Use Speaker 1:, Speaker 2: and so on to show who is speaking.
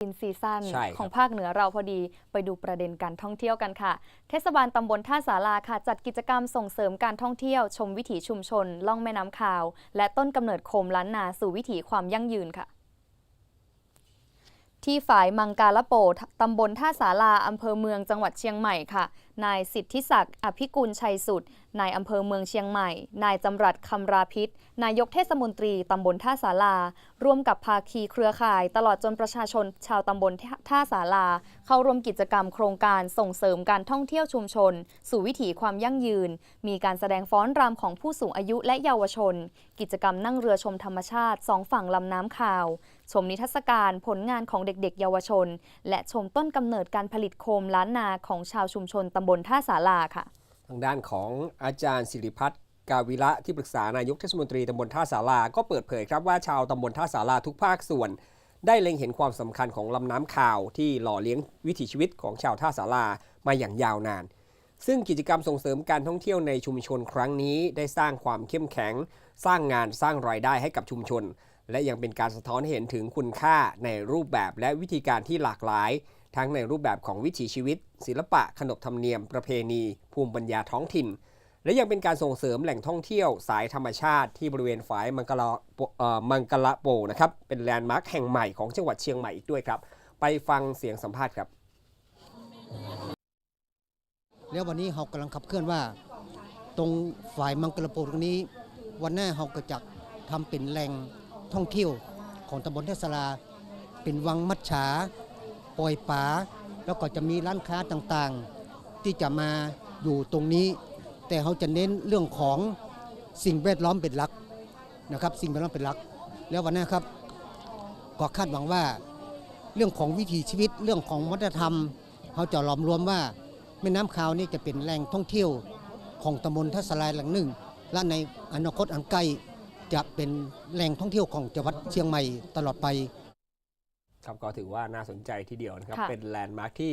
Speaker 1: อินซีซั่น
Speaker 2: ใช่ครับ
Speaker 1: ของภาคเหนือเราพอดีไปดูประเด็นการท่องเที่ยวกันค่ะ เทศบาลตำบลท่าสาราค่ะ จัดกิจกรรมส่งเสริมการท่องเที่ยว ชมวิถีชุมชน ล่องแม่น้ำคาว และต้นกำเนิดโคมล้านนาสู่วิถีความยั่งยืนค่ะ ที่ฝ่ายมังกาละโปตำบลท่าสาราอำเภอเมืองจังหวัดเชียงใหม่ค่ะ นายสิทธิศักดิ์อภิกุลชัยสุด นายอำเภอเมืองเชียงใหม่ นายจำรัดคำราพิษ นายกเทศมนตรีตำบลท่าสาราร่วมกับภาคีเครือข่าย ตลอดจนประชาชนชาวตำบลท่าสาราเข้าร่วมกิจกรรมโครงการส่งเสริมการท่องเที่ยวชุมชน สู่วิถีความยั่งยืน มีการแสดงฟ้อนรำของผู้สูงอายุและเยาวชน กิจกรรมนั่งเรือชมธรรมชาติสองฝั่งลำน้ำคาว ชมนิทรรศการผลงานของเด็กๆ เยาวชน และชมต้นกำเนิดการผลิตโคมล้านนาของชาวชุมชนตำบลท่าสาราค่ะ
Speaker 2: ทางด้านของอาจารย์สิริพัฒน์กาวิระที่ปรึกษานายกเทศมนตรีตำบลท่าสาราก็เปิดเผยครับว่าชาวตำบลท่าสาราทุกภาคส่วน ได้เล็งเห็นความสำคัญของลำน้ำข่าวที่หล่อเลี้ยงวิถีชีวิตของชาวท่าสารามาอย่างยาวนาน ซึ่งกิจกรรมส่งเสริมการท่องเที่ยวในชุมชนครั้งนี้ ได้สร้างความเข้มแข็ง สร้างงานสร้างรายได้ให้กับชุมชน และยังเป็นการสะท้อนเห็นถึงคุณค่าในรูปแบบและวิธีการที่หลากหลาย ทั้งในรูปแบบของวิถีชีวิต ศิลปะขนบธรรมเนียม ประเพณี ภูมิปัญญาท้องถิ่น และยังเป็นการส่งเสริมแหล่งท่องเที่ยวสายธรรมชาติที่บริเวณฝายมังกรโปเอ่อมังกรโปนะครับเป็นแลนด์มาร์คแห่งใหม่ของจังหวัดเชียงใหม่อีกด้วยครับ ไปฟังเสียงสัมภาษณ์ครับ
Speaker 3: แล้ววันนี้เรากำลังขับเคลื่อนว่า ตรงฝ่ายมังกรโปตรงนี้ วันหน้าเราก็จะทำเป็นแหล่ง ท่องเที่ยวของตำบลเทศลา เป็นวังมัดฉาป่อยป๋าแล้วก็จะมีร้านค้าต่างๆ ที่จะมาอยู่ตรงนี้ แต่เขาจะเน้นเรื่องของสิ่งแวดล้อมเป็นหลักนะครับ สิ่งแวดล้อมเป็นหลัก แล้ววันหน้ครับก็คาดหวังว่าเรื่องของวิถีชีวิตเรื่องของวัฒนธรรมเขาจะหลอมรวมว่าแม่น้ำขาวนี่จะเป็นแหล่งท่องเที่ยวของตำบลทัศลายหล่งหนึ่ง และในอนาคตอันใกล้ จะเป็นแหล่งท่องเที่ยวของจังหวัดเชียงใหม่ตลอดไป
Speaker 2: ครับก็ถือว่าน่าสนใจทีเดียวนะครับ
Speaker 1: ค่ะ
Speaker 2: เป็นแลนด์มาร์คที่